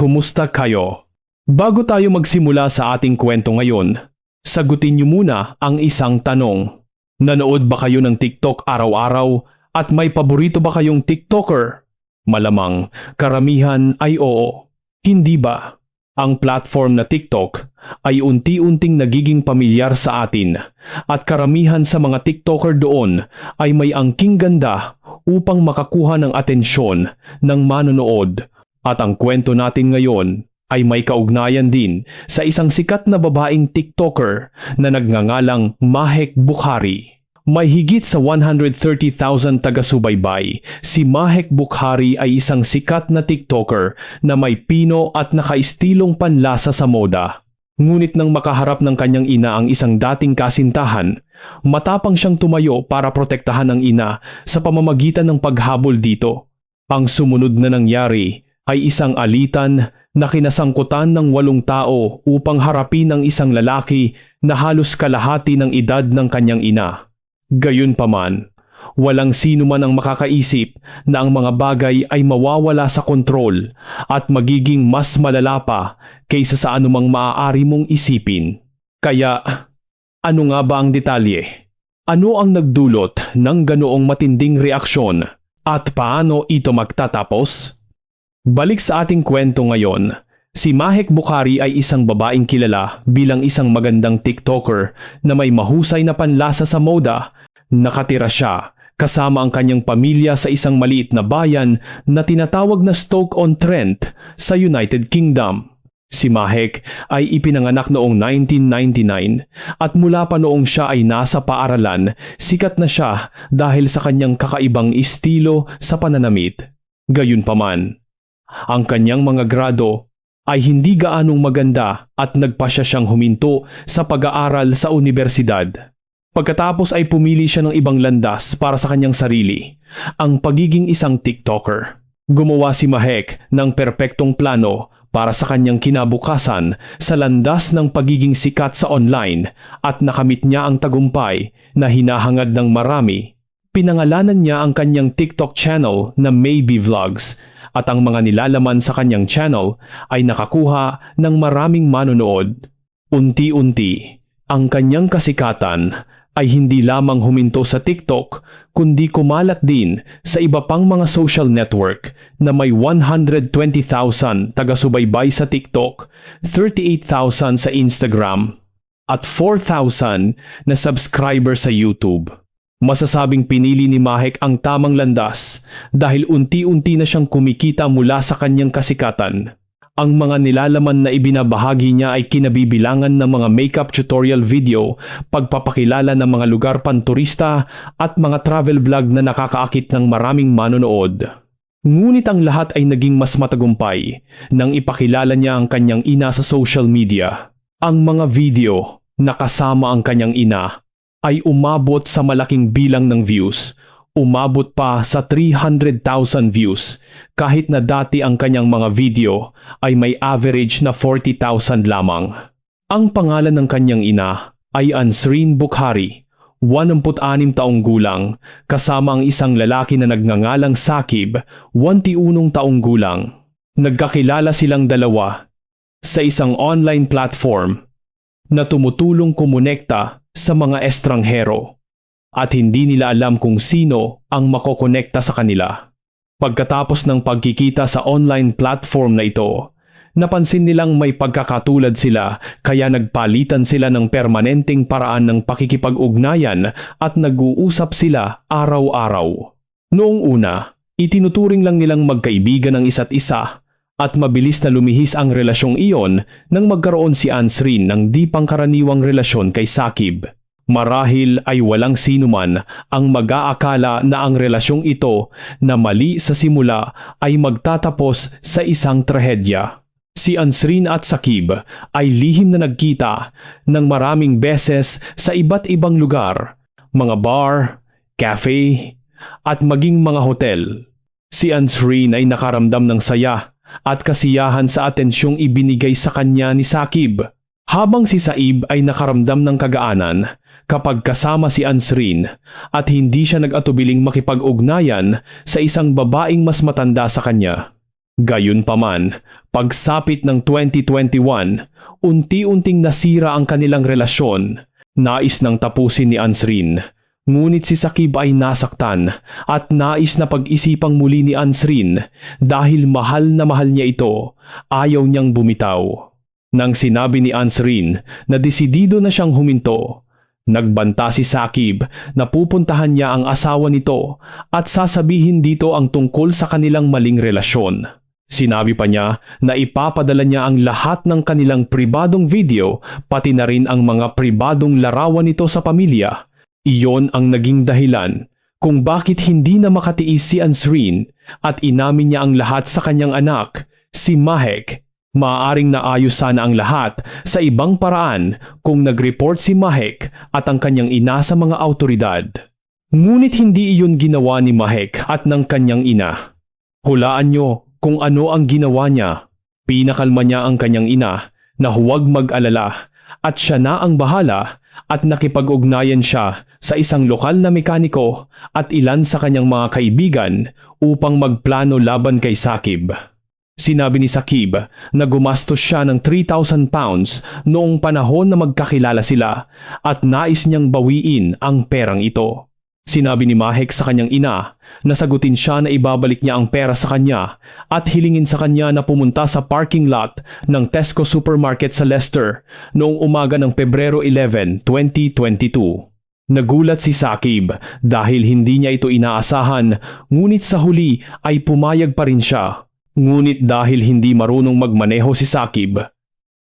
kumusta kayo? Bago tayo magsimula sa ating kwento ngayon, sagutin niyo muna ang isang tanong. Nanood ba kayo ng TikTok araw-araw at may paborito ba kayong TikToker? Malamang, karamihan ay oo. Hindi ba? Ang platform na TikTok ay unti-unting nagiging pamilyar sa atin at karamihan sa mga TikToker doon ay may angking ganda upang makakuha ng atensyon ng manonood. At ang kwento natin ngayon ay may kaugnayan din sa isang sikat na babaeng TikToker na nagngangalang Mahek Bukhari. May higit sa 130,000 taga-subaybay, si Mahek Bukhari ay isang sikat na TikToker na may pino at nakaistilong panlasa sa moda. Ngunit nang makaharap ng kanyang ina ang isang dating kasintahan, matapang siyang tumayo para protektahan ang ina sa pamamagitan ng paghabol dito. Ang sumunod na nangyari ay isang alitan na kinasangkutan ng walong tao upang harapin ang isang lalaki na halos kalahati ng edad ng kanyang ina. Gayunpaman, walang sino man ang makakaisip na ang mga bagay ay mawawala sa kontrol at magiging mas malala pa kaysa sa anumang maaari mong isipin. Kaya, ano nga ba ang detalye? Ano ang nagdulot ng ganoong matinding reaksyon at paano ito magtatapos? Balik sa ating kwento ngayon, si Mahek Bukhari ay isang babaeng kilala bilang isang magandang TikToker na may mahusay na panlasa sa moda. Nakatira siya kasama ang kanyang pamilya sa isang maliit na bayan na tinatawag na Stoke-on-Trent sa United Kingdom. Si Mahek ay ipinanganak noong 1999 at mula pa noong siya ay nasa paaralan, sikat na siya dahil sa kanyang kakaibang estilo sa pananamit. Gayunpaman, ang kanyang mga grado ay hindi gaanong maganda at nagpasya siyang huminto sa pag-aaral sa universidad. Pagkatapos ay pumili siya ng ibang landas para sa kanyang sarili, ang pagiging isang TikToker. Gumawa si Mahek ng perpektong plano para sa kanyang kinabukasan sa landas ng pagiging sikat sa online at nakamit niya ang tagumpay na hinahangad ng marami. Pinangalanan niya ang kanyang TikTok channel na Maybe Vlogs at ang mga nilalaman sa kanyang channel ay nakakuha ng maraming manonood. Unti-unti, ang kanyang kasikatan ay hindi lamang huminto sa TikTok kundi kumalat din sa iba pang mga social network na may 120,000 taga-subaybay sa TikTok, 38,000 sa Instagram, at 4,000 na subscriber sa YouTube. Masasabing pinili ni Mahek ang tamang landas dahil unti-unti na siyang kumikita mula sa kanyang kasikatan. Ang mga nilalaman na ibinabahagi niya ay kinabibilangan ng mga makeup tutorial video, pagpapakilala ng mga lugar panturista at mga travel vlog na nakakaakit ng maraming manonood. Ngunit ang lahat ay naging mas matagumpay nang ipakilala niya ang kanyang ina sa social media. Ang mga video na kasama ang kanyang ina ay umabot sa malaking bilang ng views umabot pa sa 300,000 views kahit na dati ang kanyang mga video ay may average na 40,000 lamang. Ang pangalan ng kanyang ina ay Ansrin Bukhari, 86 taong gulang, kasama ang isang lalaki na nagngangalang Sakib, 21 taong gulang. Nagkakilala silang dalawa sa isang online platform na tumutulong kumonekta sa mga estranghero at hindi nila alam kung sino ang makokonekta sa kanila. Pagkatapos ng pagkikita sa online platform na ito, napansin nilang may pagkakatulad sila kaya nagpalitan sila ng permanenteng paraan ng pakikipag-ugnayan at nag-uusap sila araw-araw. Noong una, itinuturing lang nilang magkaibigan ng isa't isa at mabilis na lumihis ang relasyong iyon nang magkaroon si Ansrin ng di pangkaraniwang relasyon kay Sakib. Marahil ay walang sino man ang mag-aakala na ang relasyong ito na mali sa simula ay magtatapos sa isang trahedya. Si Ansrin at Sakib ay lihim na nagkita ng maraming beses sa iba't ibang lugar, mga bar, cafe, at maging mga hotel. Si Ansrin ay nakaramdam ng saya at kasiyahan sa atensyong ibinigay sa kanya ni Sakib. Habang si Saib ay nakaramdam ng kagaanan kapag kasama si Ansrin at hindi siya nag-atubiling makipag-ugnayan sa isang babaeng mas matanda sa kanya. Gayunpaman, pagsapit ng 2021, unti-unting nasira ang kanilang relasyon. Nais nang tapusin ni Ansrin. Ngunit si Sakib ay nasaktan at nais na pag-isipang muli ni Ansrin dahil mahal na mahal niya ito, ayaw niyang bumitaw. Nang sinabi ni Ansrin na desidido na siyang huminto, nagbanta si Sakib na pupuntahan niya ang asawa nito at sasabihin dito ang tungkol sa kanilang maling relasyon. Sinabi pa niya na ipapadala niya ang lahat ng kanilang pribadong video pati na rin ang mga pribadong larawan nito sa pamilya. Iyon ang naging dahilan kung bakit hindi na makatiis si Ansrin at inamin niya ang lahat sa kanyang anak, si Mahek. Maaaring naayos sana ang lahat sa ibang paraan kung nag-report si Mahek at ang kanyang ina sa mga autoridad. Ngunit hindi iyon ginawa ni Mahek at ng kanyang ina. Hulaan niyo kung ano ang ginawa niya. Pinakalma niya ang kanyang ina na huwag mag-alala at siya na ang bahala at nakipag-ugnayan siya sa isang lokal na mekaniko at ilan sa kanyang mga kaibigan upang magplano laban kay Sakib. Sinabi ni Sakib na gumastos siya ng 3,000 pounds noong panahon na magkakilala sila at nais niyang bawiin ang perang ito. Sinabi ni Mahek sa kanyang ina na sagutin siya na ibabalik niya ang pera sa kanya at hilingin sa kanya na pumunta sa parking lot ng Tesco Supermarket sa Leicester noong umaga ng Pebrero 11, 2022. Nagulat si Sakib dahil hindi niya ito inaasahan ngunit sa huli ay pumayag pa rin siya. Ngunit dahil hindi marunong magmaneho si Sakib,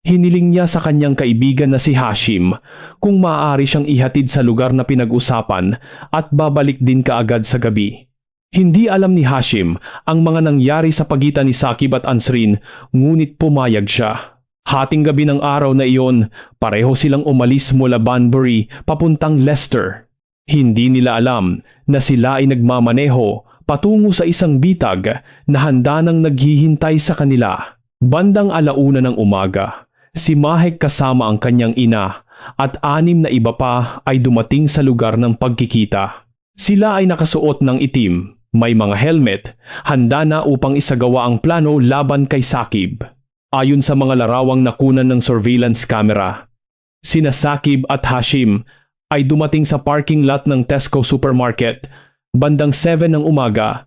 Hiniling niya sa kanyang kaibigan na si Hashim kung maaari siyang ihatid sa lugar na pinag-usapan at babalik din kaagad sa gabi. Hindi alam ni Hashim ang mga nangyari sa pagitan ni Sakib at Ansrin ngunit pumayag siya. Hating gabi ng araw na iyon, pareho silang umalis mula Banbury papuntang Leicester. Hindi nila alam na sila ay nagmamaneho patungo sa isang bitag na handa nang naghihintay sa kanila. Bandang alauna ng umaga, Si Mahek kasama ang kanyang ina at anim na iba pa ay dumating sa lugar ng pagkikita. Sila ay nakasuot ng itim, may mga helmet, handa na upang isagawa ang plano laban kay Sakib. Ayon sa mga larawang nakunan ng surveillance camera, sina Sakib at Hashim ay dumating sa parking lot ng Tesco Supermarket bandang 7 ng umaga,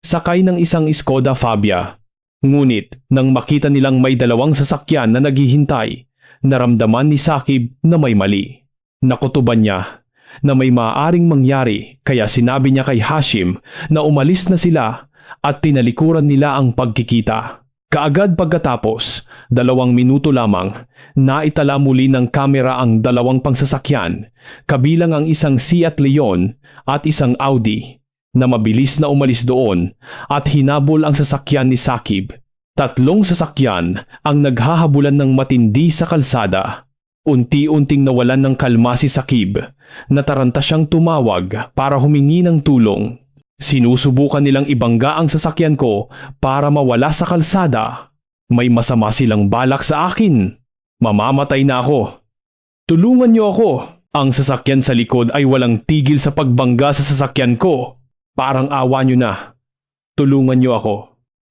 sakay ng isang Skoda Fabia Ngunit nang makita nilang may dalawang sasakyan na naghihintay, naramdaman ni Sakib na may mali. Nakutuban niya na may maaaring mangyari kaya sinabi niya kay Hashim na umalis na sila at tinalikuran nila ang pagkikita. Kaagad pagkatapos, dalawang minuto lamang, naitala muli ng kamera ang dalawang pangsasakyan, kabilang ang isang Seat Leon at isang Audi na mabilis na umalis doon at hinabol ang sasakyan ni Sakib. Tatlong sasakyan ang naghahabulan ng matindi sa kalsada. Unti-unting nawalan ng kalma si Sakib. Nataranta siyang tumawag para humingi ng tulong. Sinusubukan nilang ibangga ang sasakyan ko para mawala sa kalsada. May masama silang balak sa akin. Mamamatay na ako. Tulungan niyo ako. Ang sasakyan sa likod ay walang tigil sa pagbangga sa sasakyan ko. Parang awa nyo na. Tulungan nyo ako.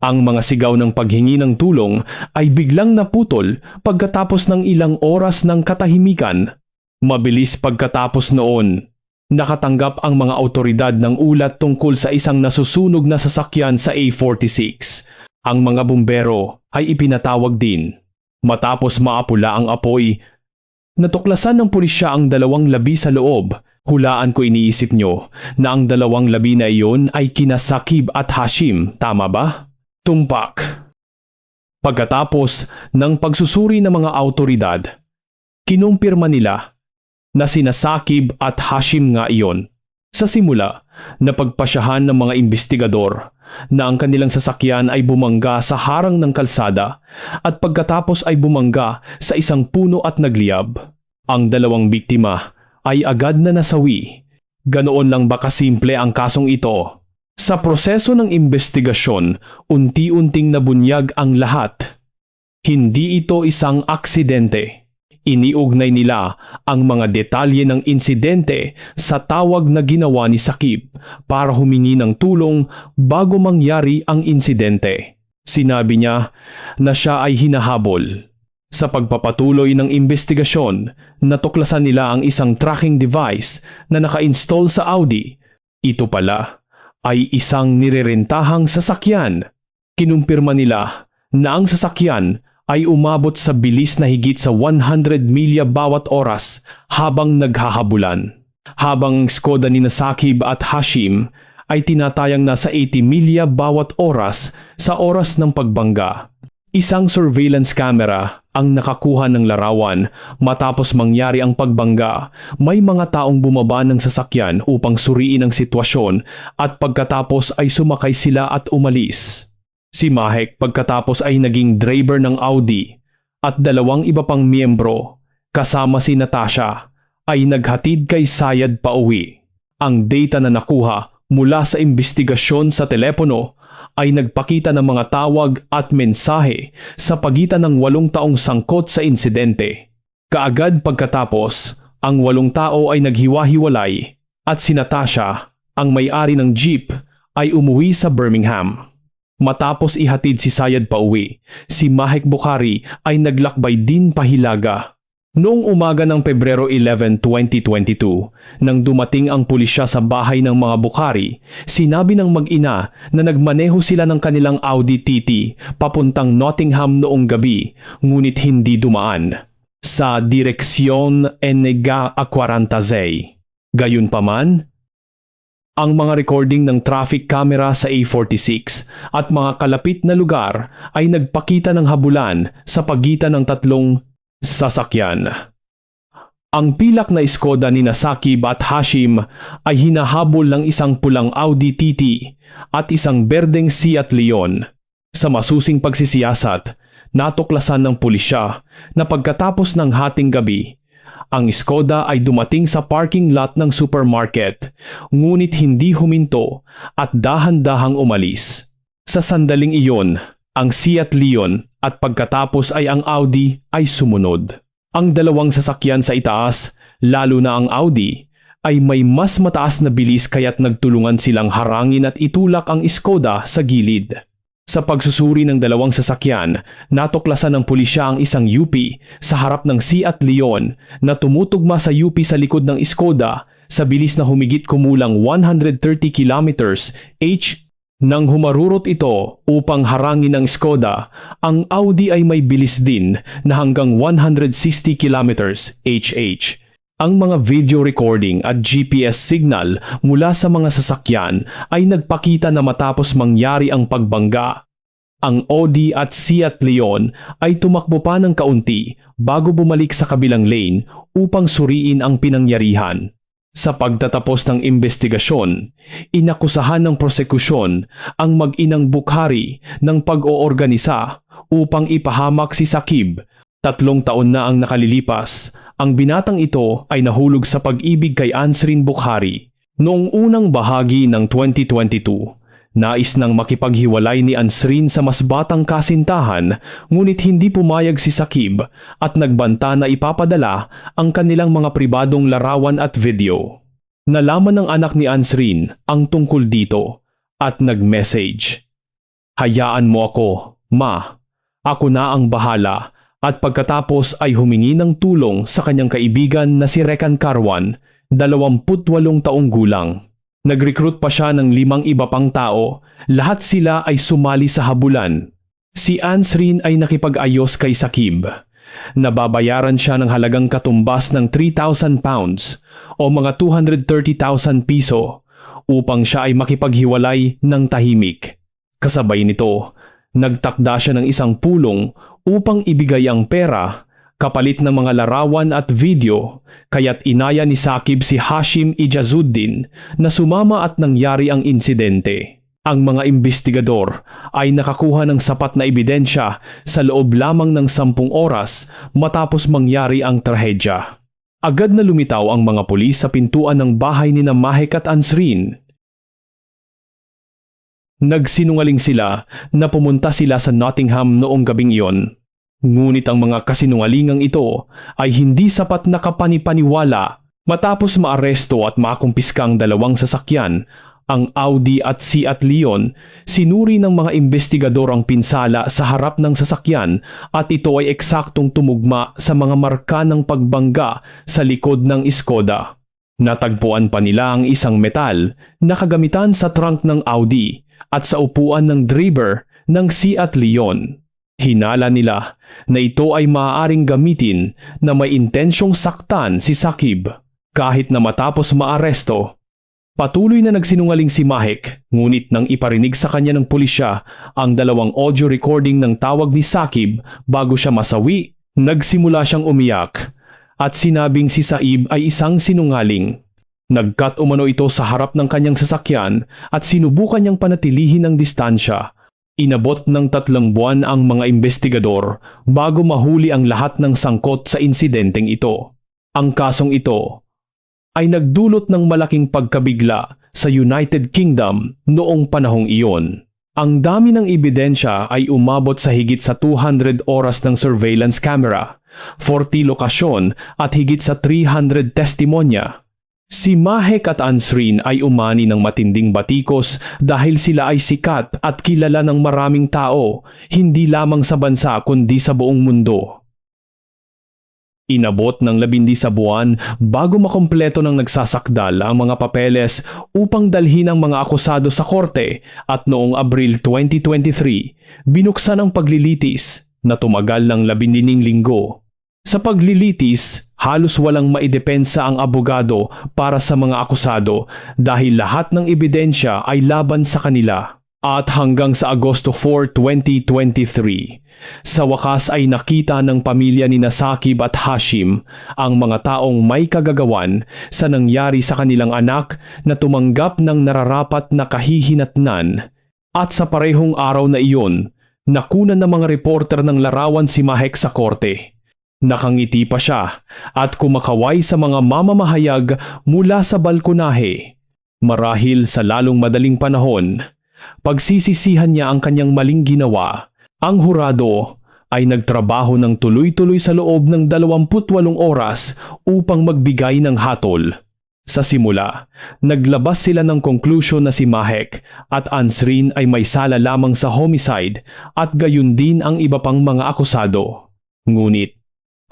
Ang mga sigaw ng paghingi ng tulong ay biglang naputol pagkatapos ng ilang oras ng katahimikan. Mabilis pagkatapos noon, nakatanggap ang mga autoridad ng ulat tungkol sa isang nasusunog na sasakyan sa A46. Ang mga bumbero ay ipinatawag din. Matapos maapula ang apoy, natuklasan ng pulisya ang dalawang labi sa loob Hulaan ko iniisip nyo na ang dalawang labi na iyon ay kina Sakib at Hashim, tama ba? Tumpak. Pagkatapos ng pagsusuri ng mga autoridad, kinumpirma nila na sina Sakib at Hashim nga iyon. Sa simula, napagpasyahan ng mga investigador na ang kanilang sasakyan ay bumangga sa harang ng kalsada at pagkatapos ay bumangga sa isang puno at nagliyab. Ang dalawang biktima ay agad na nasawi. Ganoon lang ba kasimple ang kasong ito? Sa proseso ng investigasyon, unti-unting nabunyag ang lahat. Hindi ito isang aksidente. Iniugnay nila ang mga detalye ng insidente sa tawag na ginawa ni Sakib para humingi ng tulong bago mangyari ang insidente. Sinabi niya na siya ay hinahabol. Sa pagpapatuloy ng investigasyon, natuklasan nila ang isang tracking device na naka-install sa Audi. Ito pala ay isang nirerentahang sasakyan. Kinumpirma nila na ang sasakyan ay umabot sa bilis na higit sa 100 milya bawat oras habang naghahabulan. Habang Skoda ni Nasakib at Hashim ay tinatayang nasa 80 milya bawat oras sa oras ng pagbangga. Isang surveillance camera ang nakakuha ng larawan matapos mangyari ang pagbangga. May mga taong bumaba ng sasakyan upang suriin ang sitwasyon at pagkatapos ay sumakay sila at umalis. Si Mahek pagkatapos ay naging driver ng Audi at dalawang iba pang miyembro kasama si Natasha ay naghatid kay Sayad pa uwi. Ang data na nakuha mula sa investigasyon sa telepono ay nagpakita ng mga tawag at mensahe sa pagitan ng walong taong sangkot sa insidente. Kaagad pagkatapos, ang walong tao ay naghiwa-hiwalay at si Natasha, ang may-ari ng jeep, ay umuwi sa Birmingham. Matapos ihatid si Sayad pa uwi, si Mahek Bukhari ay naglakbay din pahilaga. Noong umaga ng Pebrero 11, 2022, nang dumating ang pulisya sa bahay ng mga Bukhari, sinabi ng mag-ina na nagmaneho sila ng kanilang Audi TT papuntang Nottingham noong gabi, ngunit hindi dumaan sa direksyon Enega Aquarantaze. Gayunpaman, ang mga recording ng traffic camera sa A46 at mga kalapit na lugar ay nagpakita ng habulan sa pagitan ng tatlong sasakyan. Ang pilak na Skoda ni Nasaki at Hashim ay hinahabol ng isang pulang Audi TT at isang berdeng Seat Leon. Sa masusing pagsisiyasat, natuklasan ng pulisya na pagkatapos ng hating gabi, ang Skoda ay dumating sa parking lot ng supermarket, ngunit hindi huminto at dahan-dahang umalis. Sa sandaling iyon, ang Seat Leon at pagkatapos ay ang Audi ay sumunod. Ang dalawang sasakyan sa itaas, lalo na ang Audi, ay may mas mataas na bilis kaya't nagtulungan silang harangin at itulak ang Skoda sa gilid. Sa pagsusuri ng dalawang sasakyan, natuklasan ng pulisya ang isang UP sa harap ng Seat Leon na tumutugma sa UP sa likod ng Skoda sa bilis na humigit kumulang 130 kilometers h nang humarurot ito upang harangin ng Skoda, ang Audi ay may bilis din na hanggang 160 kilometers HH. Ang mga video recording at GPS signal mula sa mga sasakyan ay nagpakita na matapos mangyari ang pagbangga, ang Audi at Seat Leon ay tumakbo pa ng kaunti bago bumalik sa kabilang lane upang suriin ang pinangyarihan. Sa pagtatapos ng investigasyon, inakusahan ng prosekusyon ang mag-inang Bukhari ng pag-oorganisa upang ipahamak si Sakib. Tatlong taon na ang nakalilipas, ang binatang ito ay nahulog sa pag-ibig kay Ansrin Bukhari. Noong unang bahagi ng 2022, Nais nang makipaghiwalay ni Ansrin sa mas batang kasintahan ngunit hindi pumayag si Sakib at nagbanta na ipapadala ang kanilang mga pribadong larawan at video. Nalaman ng anak ni Ansrin ang tungkol dito at nag-message. Hayaan mo ako, ma. Ako na ang bahala at pagkatapos ay humingi ng tulong sa kanyang kaibigan na si Rekan Karwan, 28 taong gulang. Nag-recruit pa siya ng limang iba pang tao, lahat sila ay sumali sa habulan. Si Ansrin ay nakipag-ayos kay Sakib. Nababayaran siya ng halagang katumbas ng 3,000 pounds o mga 230,000 piso upang siya ay makipaghiwalay ng tahimik. Kasabay nito, nagtakda siya ng isang pulong upang ibigay ang pera kapalit ng mga larawan at video, kaya't inaya ni Sakib si Hashim Ijazuddin na sumama at nangyari ang insidente. Ang mga investigador ay nakakuha ng sapat na ebidensya sa loob lamang ng sampung oras matapos mangyari ang trahedya. Agad na lumitaw ang mga pulis sa pintuan ng bahay ni Mahek at Ansrin. Nagsinungaling sila na pumunta sila sa Nottingham noong gabing iyon Ngunit ang mga kasinungalingang ito ay hindi sapat na kapanipaniwala matapos maaresto at makumpiska ang dalawang sasakyan ang Audi at Seat Leon, sinuri ng mga investigador ang pinsala sa harap ng sasakyan at ito ay eksaktong tumugma sa mga marka ng pagbangga sa likod ng Skoda. Natagpuan pa nila ang isang metal na kagamitan sa trunk ng Audi at sa upuan ng driver ng Seat Leon. Hinala nila na ito ay maaaring gamitin na may intensyong saktan si Sakib kahit na matapos maaresto Patuloy na nagsinungaling si Mahek, ngunit nang iparinig sa kanya ng pulisya ang dalawang audio recording ng tawag ni Sakib bago siya masawi, nagsimula siyang umiyak at sinabing si Saib ay isang sinungaling. Nagkat umano ito sa harap ng kanyang sasakyan at sinubukan niyang panatilihin ang distansya. Inabot ng tatlong buwan ang mga investigador bago mahuli ang lahat ng sangkot sa insidenteng ito. Ang kasong ito ay nagdulot ng malaking pagkabigla sa United Kingdom noong panahong iyon. Ang dami ng ebidensya ay umabot sa higit sa 200 oras ng surveillance camera, 40 lokasyon at higit sa 300 testimonya. Si Mahek at Ansrin ay umani ng matinding batikos dahil sila ay sikat at kilala ng maraming tao, hindi lamang sa bansa kundi sa buong mundo. Inabot ng labindi sa buwan bago makompleto ng nagsasakdal ang mga papeles upang dalhin ang mga akusado sa korte at noong Abril 2023, binuksan ang paglilitis na tumagal ng labinding linggo. Sa paglilitis, halos walang maidepensa ang abogado para sa mga akusado dahil lahat ng ebidensya ay laban sa kanila. At hanggang sa Agosto 4, 2023, sa wakas ay nakita ng pamilya ni Nasakib at Hashim ang mga taong may kagagawan sa nangyari sa kanilang anak na tumanggap ng nararapat na kahihinatnan. At sa parehong araw na iyon, nakunan ng mga reporter ng larawan si Mahek sa korte. Nakangiti pa siya at kumakaway sa mga mamamahayag mula sa balkonahe. Marahil sa lalong madaling panahon, Pagsisisihan niya ang kanyang maling ginawa. Ang hurado ay nagtrabaho ng tuloy-tuloy sa loob ng 28 oras upang magbigay ng hatol. Sa simula, naglabas sila ng konklusyon na si Mahek at Ansrin ay may sala lamang sa homicide at gayon din ang iba pang mga akusado. Ngunit,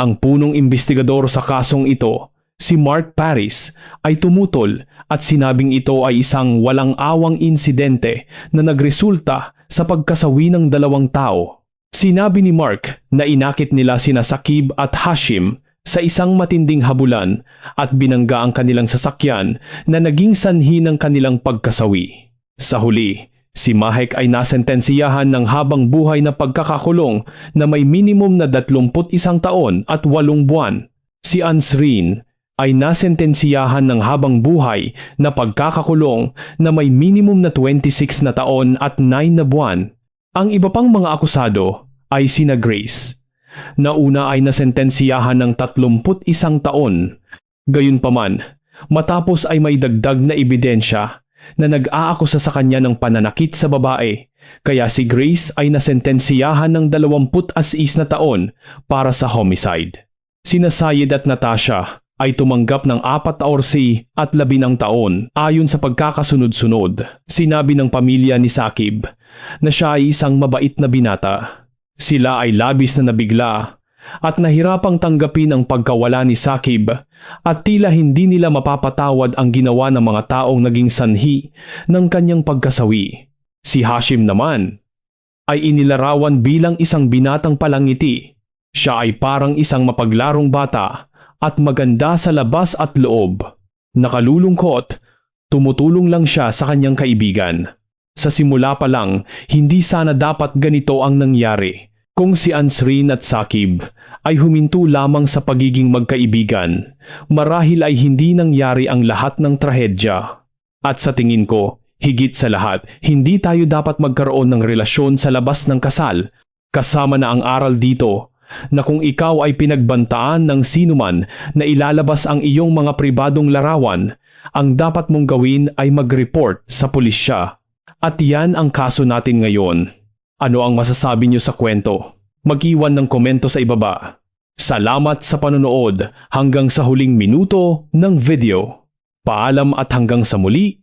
ang punong investigador sa kasong ito si Mark Paris ay tumutol at sinabing ito ay isang walang awang insidente na nagresulta sa pagkasawi ng dalawang tao. Sinabi ni Mark na inakit nila sina Sakib at Hashim sa isang matinding habulan at binangga ang kanilang sasakyan na naging sanhi ng kanilang pagkasawi. Sa huli, si Mahek ay nasentensiyahan ng habang buhay na pagkakakulong na may minimum na 31 taon at 8 buwan. Si Ansrin ay nasentensiyahan ng habang buhay na pagkakakulong na may minimum na 26 na taon at 9 na buwan. Ang iba pang mga akusado ay sina Grace. Nauna ay nasentensiyahan ng 31 taon. Gayunpaman, matapos ay may dagdag na ebidensya na nag-aakusa sa kanya ng pananakit sa babae, kaya si Grace ay nasentensiyahan ng 26 na taon para sa homicide. Sina Sayed at Natasha ay tumanggap ng apat na orsi at labinang taon ayon sa pagkakasunod-sunod. Sinabi ng pamilya ni Sakib na siya ay isang mabait na binata. Sila ay labis na nabigla at nahirapang tanggapin ang pagkawala ni Sakib at tila hindi nila mapapatawad ang ginawa ng mga taong naging sanhi ng kanyang pagkasawi. Si Hashim naman ay inilarawan bilang isang binatang palangiti. Siya ay parang isang mapaglarong bata at maganda sa labas at loob. Nakalulungkot, tumutulong lang siya sa kanyang kaibigan. Sa simula pa lang, hindi sana dapat ganito ang nangyari. Kung si Ansrin at Sakib ay huminto lamang sa pagiging magkaibigan, marahil ay hindi nangyari ang lahat ng trahedya. At sa tingin ko, higit sa lahat, hindi tayo dapat magkaroon ng relasyon sa labas ng kasal. Kasama na ang aral dito na kung ikaw ay pinagbantaan ng sinuman na ilalabas ang iyong mga pribadong larawan, ang dapat mong gawin ay mag-report sa pulisya. At yan ang kaso natin ngayon. Ano ang masasabi niyo sa kwento? Mag-iwan ng komento sa ibaba. Salamat sa panonood hanggang sa huling minuto ng video. Paalam at hanggang sa muli,